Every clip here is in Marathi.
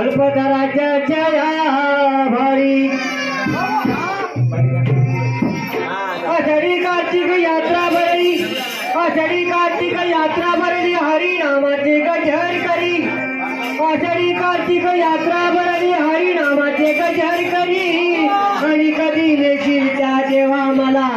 कल्पतराच्या छाया भारी। आषाढी कार्तिक यात्रा भरली आषाढी कार्तिक यात्रा भरली हरी नामाचे गजहर करी। आषाढी कार्तिक यात्रा भरली हरी नामाचे गजहर करी। आणि कधी नेशील त्या देवा मला?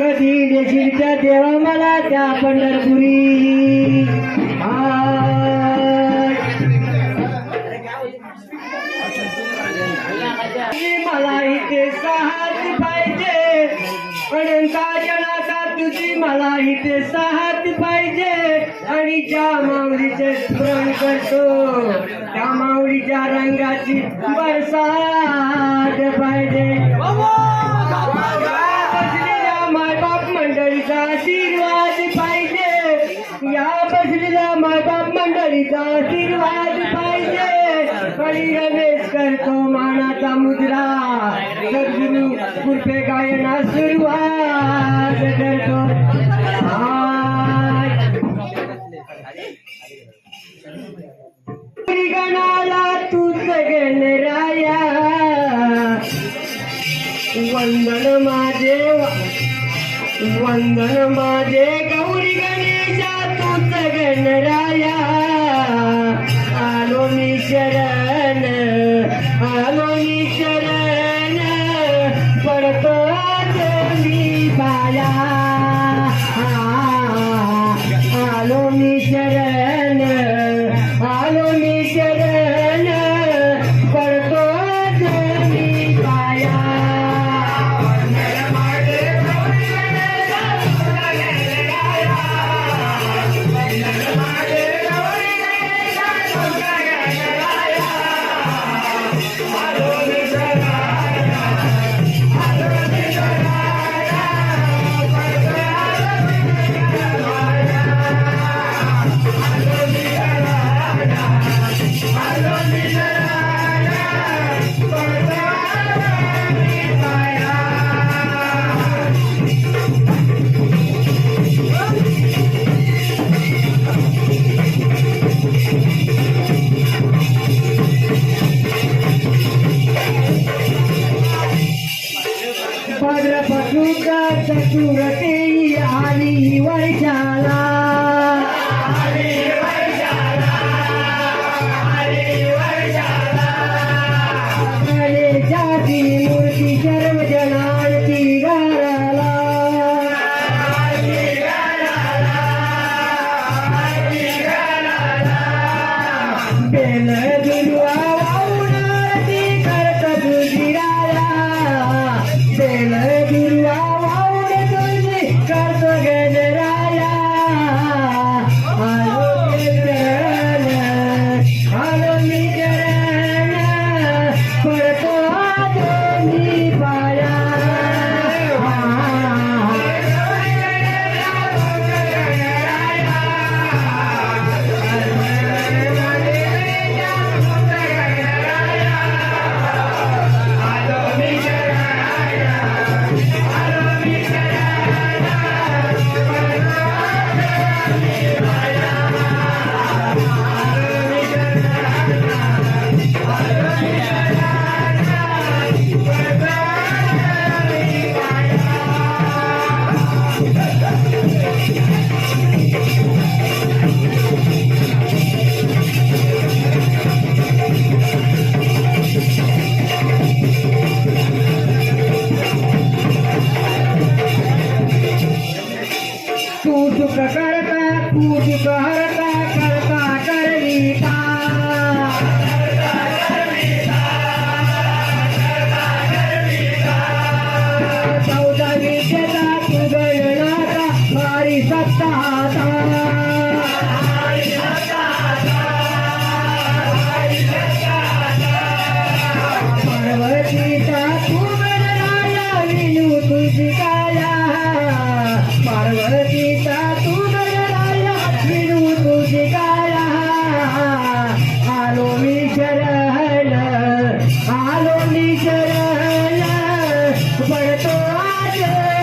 कधी नेशील त्या देवा मला? त्या पंढरपुरी। हा मला ते साथ पाहिजे आणि ज्या माऊलीचे स्मरण करतो त्या माऊलीच्या रंगाची बरसात पाहिजे. बसलेल्या मायबाप मंडळीचा आशीर्वाद पाहिजे. या बसलेल्या मायबाप मंडळीचा आशीर्वाद पाहिजे. आणि करतो मानाचा मुद्रा सद्गुरु कृपे गायना सुरुवात करतो. गणाला तू तूच गणराया वंदन माझे वंदन माझे गौरी गणेशा तू गणराया राया. ते आली वर्षाला yeah.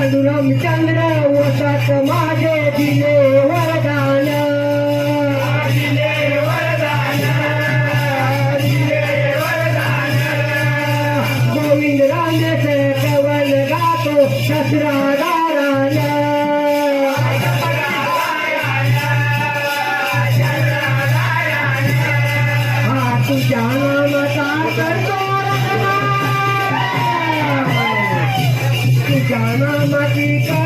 पांडुरंग चंद्र वसत माझे दिले वरदान. नामाची